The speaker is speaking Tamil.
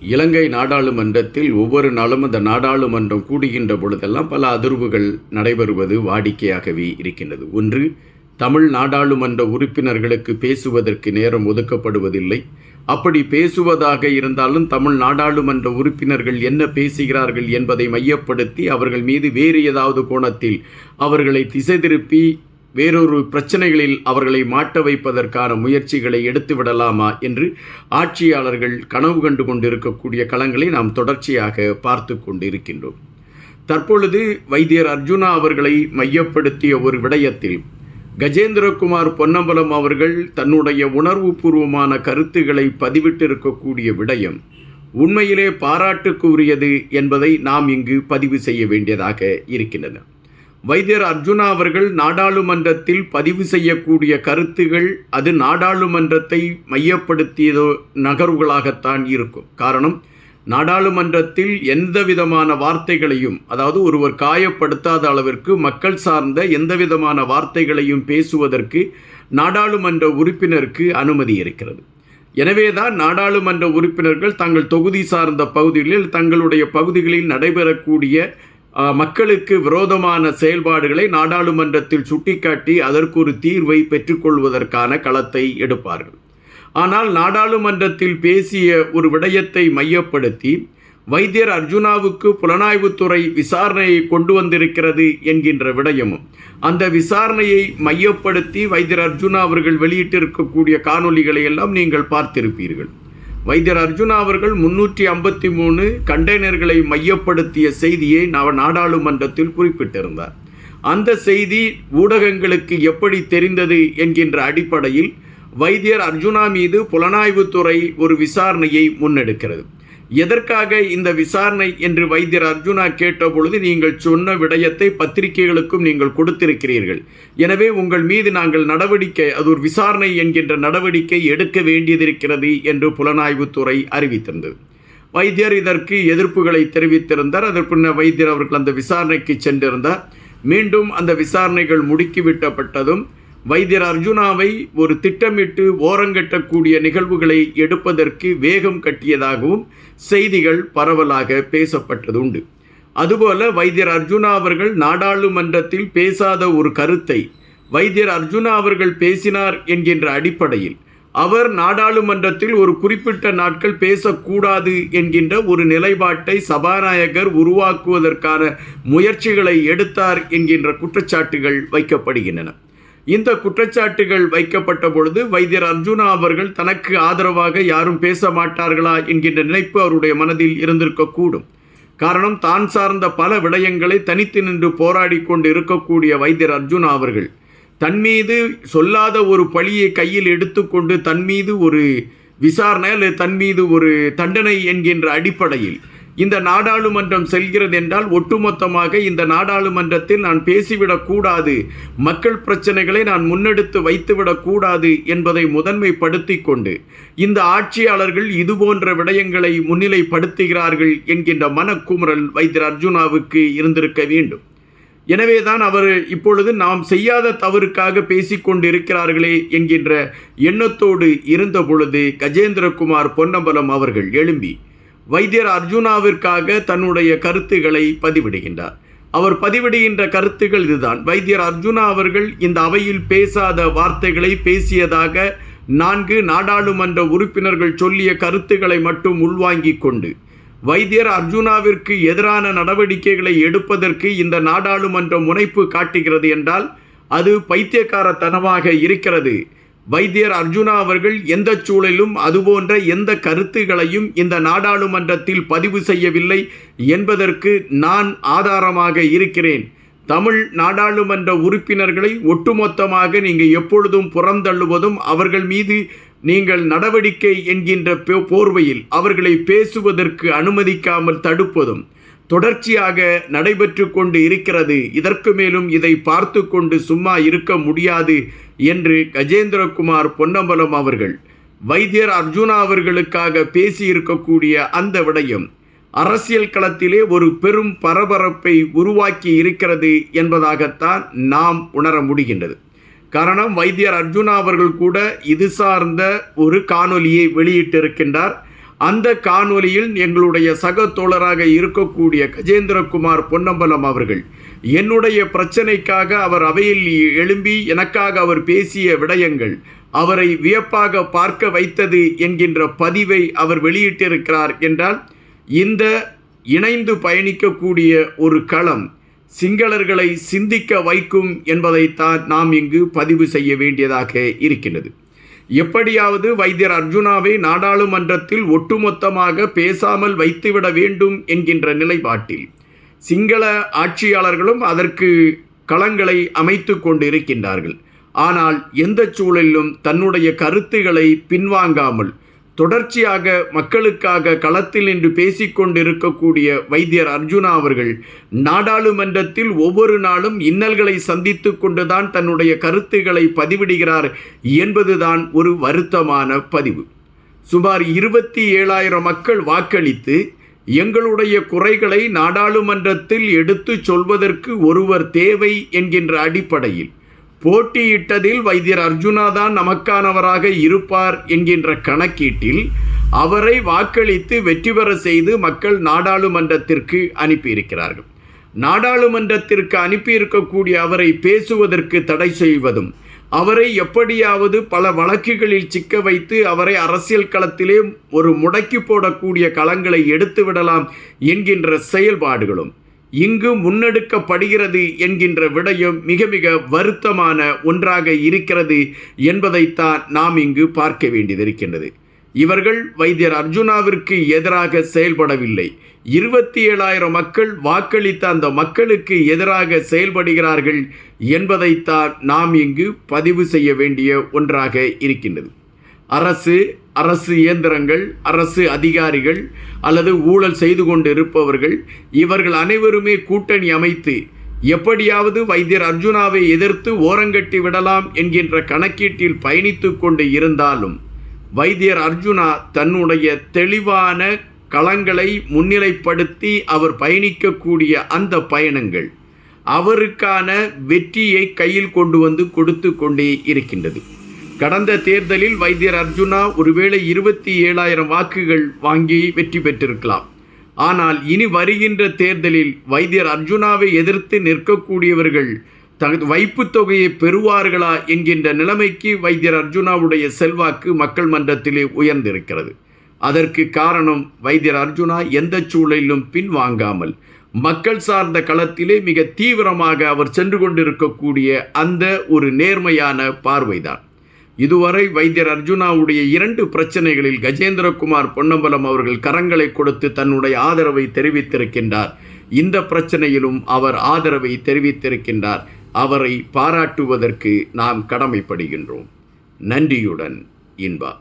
இலங்கை நாடாளுமன்றத்தில் ஒவ்வொரு நாளும் அந்த நாடாளுமன்றம் கூடுகின்ற பொழுதெல்லாம் பல அதிர்வுகள் நடைபெறுவது வாடிக்கையாகவே இருக்கின்றது. ஒன்று தமிழ் நாடாளுமன்ற உறுப்பினர்களுக்கு பேசுவதற்கு நேரம் ஒதுக்கப்படுவதில்லை. அப்படி பேசுவதாக இருந்தாலும் தமிழ் நாடாளுமன்ற உறுப்பினர்கள் என்ன பேசுகிறார்கள் என்பதை மையப்படுத்தி அவர்கள் மீது வேறு ஏதாவது கோணத்தில் அவர்களை திசை திருப்பி வேறொரு பிரச்சனைகளில் அவர்களை மாட்ட வைப்பதற்கான முயற்சிகளை எடுத்து விடலாமா என்று ஆட்சியாளர்கள் கனவு கண்டு கொண்டிருக்கக்கூடிய களங்களை நாம் தொடர்ச்சியாக பார்த்து கொண்டிருக்கின்றோம். தற்பொழுது வைத்தியர் அர்ஜுனா அவர்களை மையப்படுத்திய ஒரு விடயத்தில் கஜேந்திரகுமார் பொன்னம்பலம் அவர்கள் தன்னுடைய உணர்வுபூர்வமான கருத்துக்களை பதிவிட்டிருக்கக்கூடிய விடயம் உண்மையிலே பாராட்டுக்கு உரியது என்பதை நாம் இங்கு பதிவு செய்ய வேண்டியதாக இருக்கின்றன. வைத்தியர் அர்ஜுனா அவர்கள் நாடாளுமன்றத்தில் பதிவு செய்யக்கூடிய கருத்துகள் அது நாடாளுமன்றத்தை மையப்படுத்தியதோ நகர்வுகளாகத்தான் இருக்கும். காரணம் நாடாளுமன்றத்தில் எந்த விதமான வார்த்தைகளையும் அதாவது ஒருவர் காயப்படுத்தாத அளவிற்கு மக்கள் சார்ந்த எந்த விதமான வார்த்தைகளையும் பேசுவதற்கு நாடாளுமன்ற உறுப்பினருக்கு அனுமதி இருக்கிறது. எனவேதான் நாடாளுமன்ற உறுப்பினர்கள் தங்கள் தொகுதி சார்ந்த பகுதிகளில் தங்களுடைய பகுதிகளில் நடைபெறக்கூடிய மக்களுக்கு விரோதமான செயல்பாடுகளை நாடாளுமன்றத்தில் சுட்டிக்காட்டி அதற்கு ஒரு தீர்வை பெற்றுக்கொள்வதற்கான களத்தை எடுப்பார்கள். ஆனால் நாடாளுமன்றத்தில் பேசிய ஒரு விடயத்தை மையப்படுத்தி வைத்தியர் அர்ஜுனாவுக்கு புலனாய்வுத்துறை விசாரணையை கொண்டு வந்திருக்கிறது என்கின்ற விடயமும் அந்த விசாரணையை மையப்படுத்தி வைத்தியர் அர்ஜுனா அவர்கள் வெளியிட்டிருக்கக்கூடிய காணொளிகளை எல்லாம் நீங்கள் பார்த்திருப்பீர்கள். வைத்தியர் அர்ஜுனா அவர்கள் முன்னூற்றி ஐம்பத்தி மூணு கண்டெய்னர்களை மையப்படுத்திய செய்தியை நா- நாடாளுமன்றத்தில் குறிப்பிட்டிருந்தார். அந்த செய்தி ஊடகங்களுக்கு எப்படி தெரிந்தது என்கின்ற அடிப்படையில் வைத்தியர் அர்ஜுனா மீது புலனாய்வுத்துறை ஒரு விசாரணையை முன்னெடுக்கிறது. எதற்காக இந்த விசாரணை என்று வைத்தியர் அர்ஜுனா கேட்டபொழுது நீங்கள் சொன்ன விடயத்தை பத்திரிகைகளுக்கும் நீங்கள் கொடுத்திருக்கிறீர்கள். எனவே உங்கள் மீது நாங்கள் நடவடிக்கை அது ஒரு விசாரணை என்கின்ற நடவடிக்கை எடுக்க வேண்டியதிருக்கிறது என்று புலனாய்வுத்துறை அறிவித்திருந்தது. வைத்தியர் இதற்கு எதிர்ப்புகளை தெரிவித்திருந்தார். அதற்கு பின்னர் வைத்தியர் அவர்கள் அந்த விசாரணைக்கு சென்றிருந்தார். மீண்டும் அந்த விசாரணைகள் முடுக்கிவிட்டப்பட்டதும் வைத்தியர் அர்ஜுனாவை ஒரு திட்டமிட்டு ஓரங்கட்டக்கூடிய நிகழ்வுகளை எடுப்பதற்கு வேகம் கட்டியதாகவும் செய்திகள் பரவலாக பேசப்பட்டது உண்டு அதுபோல வைத்தியர் அர்ஜுனா அவர்கள் நாடாளுமன்றத்தில் பேசாத ஒரு கருத்தை வைத்தியர் அர்ஜுனா அவர்கள் பேசினார் என்கின்ற அடிப்படையில் அவர் நாடாளுமன்றத்தில் ஒரு குறிப்பிட்ட நாட்கள் பேசக்கூடாது என்கின்ற ஒரு நிலைப்பாட்டை சபாநாயகர் உருவாக்குவதற்கான முயற்சிகளை எடுத்தார் என்கின்ற குற்றச்சாட்டுகள் வைக்கப்படுகின்றன. இந்த குற்றச்சாட்டுகள் வைக்கப்பட்ட பொழுது வைத்தியர் அர்ஜுனா அவர்கள் தனக்கு ஆதரவாக யாரும் பேச மாட்டார்களா என்கின்ற நினைப்பு அவருடைய மனதில் இருந்திருக்கக்கூடும். காரணம் தான் சார்ந்த பல விடயங்களை தனித்து நின்று போராடி கொண்டு இருக்கக்கூடிய வைத்தியர் அர்ஜுனா அவர்கள் தன் மீது சொல்லாத ஒரு பழியை கையில் எடுத்துக்கொண்டு தன் மீது ஒரு விசாரணை அல்லது தன் மீது ஒரு தண்டனை என்கின்ற அடிப்படையில் இந்த நாடாளுமன்றம் செல்கிறது என்றால் ஒட்டுமொத்தமாக இந்த நாடாளுமன்றத்தில் நான் பேசிவிடக்கூடாது மக்கள் பிரச்சனைகளை நான் முன்னெடுத்து வைத்துவிடக்கூடாது என்பதை முதன்மைப்படுத்தி கொண்டு இந்த ஆட்சியாளர்கள் இதுபோன்ற விடயங்களை முன்னிலைப்படுத்துகிறார்கள் என்கின்ற மனக்குமுறல் வைத்தியர் அர்ஜுனாவுக்கு இருந்திருக்க வேண்டும். எனவேதான் அவர் இப்பொழுது நாம் செய்யாத தவறுக்காக பேசிக்கொண்டு இருக்கிறார்களே என்கின்ற எண்ணத்தோடு இருந்த பொழுது கஜேந்திரகுமார் பொன்னம்பலம் அவர்கள் எழும்பி வைத்தியர் அர்ஜுனாவிற்காக தன்னுடைய கருத்துக்களை பதிவிடுகின்றார். அவர் பதிவிடுகின்ற கருத்துக்கள் இதுதான். வைத்தியர் அர்ஜுனா அவர்கள் இந்த அவையில் பேசாத வார்த்தைகளை பேசியதாக நான்கு நாடாளுமன்ற உறுப்பினர்கள் சொல்லிய கருத்துக்களை மட்டும் உள்வாங்கிக் கொண்டு வைத்தியர் அர்ஜுனாவிற்கு எதிரான நடவடிக்கைகளை எடுப்பதற்கு இந்த நாடாளுமன்ற முனைப்பு காட்டுகிறது என்றால் அது பைத்தியக்காரத்தனமாக இருக்கிறது. வைத்தியர் அர்ஜுனா அவர்கள் எந்த சூழலிலும் அதுபோன்ற எந்த கருத்துகளையும் இந்த நாடாளுமன்றத்தில் பதிவு செய்யவில்லை என்பதற்கு நான் ஆதாரமாக இருக்கிறேன். தமிழ் நாடாளுமன்ற உறுப்பினர்களை ஒட்டுமொத்தமாக நீங்கள் எப்பொழுதும் புறந்தள்ளுவதும் அவர்கள் மீது நீங்கள் நடவடிக்கை என்கின்ற போ- போர்வையில் அவர்களை பேசுவதற்கு அனுமதிக்காமல் தடுப்பதும். தொடர்ச்சியாக நடைபெற்று கொண்டு இருக்கிறது. இதற்கு மேலும் இதை பார்த்து கொண்டு சும்மா இருக்க முடியாது என்று கஜேந்திரகுமார் பொன்னம்பலம் அவர்கள் வைத்தியர் அர்ஜுனா அவர்களுக்காக பேசியிருக்கக்கூடிய அந்த விடயம் அரசியல் களத்திலே ஒரு பெரும் பரபரப்பை உருவாக்கி இருக்கிறது என்பதாகத்தான் நாம் உணர முடிகின்றது. காரணம் வைத்தியர் அர்ஜுனா அவர்கள் கூட இது சார்ந்த ஒரு காணொலியை வெளியிட்டிருக்கின்றார். அந்த காணொலியில் எங்களுடைய சக தோழராக இருக்கக்கூடிய கஜேந்திரகுமார் பொன்னம்பலம் அவர்கள் என்னுடைய பிரச்சனைக்காக அவர் அவையில் எழும்பி எனக்காக அவர் பேசிய விடயங்கள் அவரை வியப்பாக பார்க்க வைத்தது என்கின்ற பதிவை அவர் வெளியிட்டிருக்கிறார் என்றால் இந்த இணைந்து பயணிக்கக்கூடிய ஒரு களம் சிங்களர்களை சிந்திக்க வைக்கும் என்பதைத்தான் நாம் இங்கு பதிவு செய்ய வேண்டியதாக இருக்கின்றது. எப்படியாவது வைத்தியர் அர்ஜுனாவை நாடாளுமன்றத்தில் ஒட்டுமொத்தமாக பேசாமல் வைத்துவிட வேண்டும் என்கின்ற நிலைப்பாட்டில் சிங்கள ஆட்சியாளர்களும் அதற்கு களங்களை அமைத்து கொண்டிருக்கின்றார்கள். ஆனால் எந்த சூழலிலும் தன்னுடைய கருத்துக்களை பின்வாங்காமல் தொடர்ச்சியாக மக்களுக்காக களத்தில் நின்று பேசிக்கொண்டிருக்கக்கூடிய வைத்தியர் அர்ஜுனா அவர்கள் நாடாளுமன்றத்தில் ஒவ்வொரு நாளும் இன்னல்களை சந்தித்து கொண்டுதான் தன்னுடைய கருத்துக்களை பதிவிடுகிறார் என்பதுதான் ஒரு வருத்தமான பதிவு. சுமார் இருபத்தி ஏழாயிரம் மக்கள் வாக்களித்து எங்களுடைய குறைகளை நாடாளுமன்றத்தில் எடுத்துச் சொல்வதற்கு ஒருவர் தேவை என்கின்ற அடிப்படையில் போட்டியிட்டதில் வைத்தியர் அர்ஜுனா தான் நமக்கானவராக இருப்பார் என்கின்ற கணக்கீட்டில் அவரை வாக்களித்து வெற்றி பெற செய்து மக்கள் நாடாளுமன்றத்திற்கு அனுப்பியிருக்கிறார்கள். நாடாளுமன்றத்திற்கு அனுப்பியிருக்கக்கூடிய அவரை பேசுவதற்கு தடை செய்வதும் அவரை எப்படியாவது பல வழக்குகளில் சிக்க வைத்து அவரை அரசியல் களத்திலே ஒரு முடக்கி போடக்கூடிய களங்களை எடுத்து விடலாம் என்கின்ற செயல்பாடுகளும் இங்கு முன்னெடுக்கப்படுகிறது என்கின்ற விடயம் மிக மிக வருத்தமான ஒன்றாக இருக்கிறது என்பதைத்தான் நாம் இங்கு பார்க்க வேண்டியதிருக்கின்றது. இவர்கள் வைத்தியர் அர்ஜுனாவிற்கு எதிராக செயல்படவில்லை. இருபத்தி ஏழாயிரம் மக்கள் வாக்களித்த அந்த மக்களுக்கு எதிராக செயல்படுகிறார்கள் என்பதைத்தான் நாம் இங்கு பதிவு செய்ய வேண்டிய ஒன்றாக இருக்கின்றது. அரசு அரசு இயந்திரங்கள் அரசு அதிகாரிகள் அல்லது ஊழல் செய்து கொண்டு இருப்பவர்கள் இவர்கள் அனைவருமே கூட்டணி அமைத்து எப்படியாவது வைத்தியர் அர்ஜுனாவை எதிர்த்து ஓரங்கட்டி விடலாம் என்கின்ற கணக்கீட்டில் பயணித்து கொண்டு இருந்தாலும் வைத்தியர் அர்ஜுனா தன்னுடைய தெளிவான களங்களை முன்னிலைப்படுத்தி அவர் பயணிக்கக்கூடிய அந்த பயணங்கள் அவருக்கான வெற்றியை கையில் கொண்டு வந்து கொடுத்து கொண்டே இருக்கின்றது. கடந்த தேர்தலில் வைத்தியர் அர்ஜுனா ஒருவேளை இருபத்தி ஏழாயிரம் வாக்குகள் வாங்கி வெற்றி பெற்றிருக்கலாம். ஆனால் இனி வருகின்ற தேர்தலில் வைத்தியர் அர்ஜுனாவை எதிர்த்து நிற்கக்கூடியவர்கள் தனது வைப்பு தொகையை பெறுவார்களா என்கின்ற நிலைமைக்கு வைத்தியர் அர்ஜுனாவுடைய செல்வாக்கு மக்கள் மன்றத்திலே உயர்ந்திருக்கிறது. அதற்கு காரணம் வைத்தியர் அர்ஜுனா எந்த சூழலிலும் பின்வாங்காமல் மக்கள் சார்ந்த களத்திலே மிக தீவிரமாக அவர் சென்று கொண்டிருக்கக்கூடிய அந்த ஒரு நேர்மையான பார்வைதான். இதுவரை வைத்தியர் அர்ஜுனாவுடைய இரண்டு பிரச்சனைகளில் கஜேந்திரகுமார் பொன்னம்பலம் அவர்கள் கரங்களை கொடுத்து தன்னுடைய ஆதரவை தெரிவித்திருக்கின்றார். இந்த பிரச்சனையிலும் அவர் ஆதரவை தெரிவித்திருக்கின்றார். அவரை பாராட்டுவதற்கு நாம் கடமைப்படுகின்றோம். நன்றியுடன் இன்பா.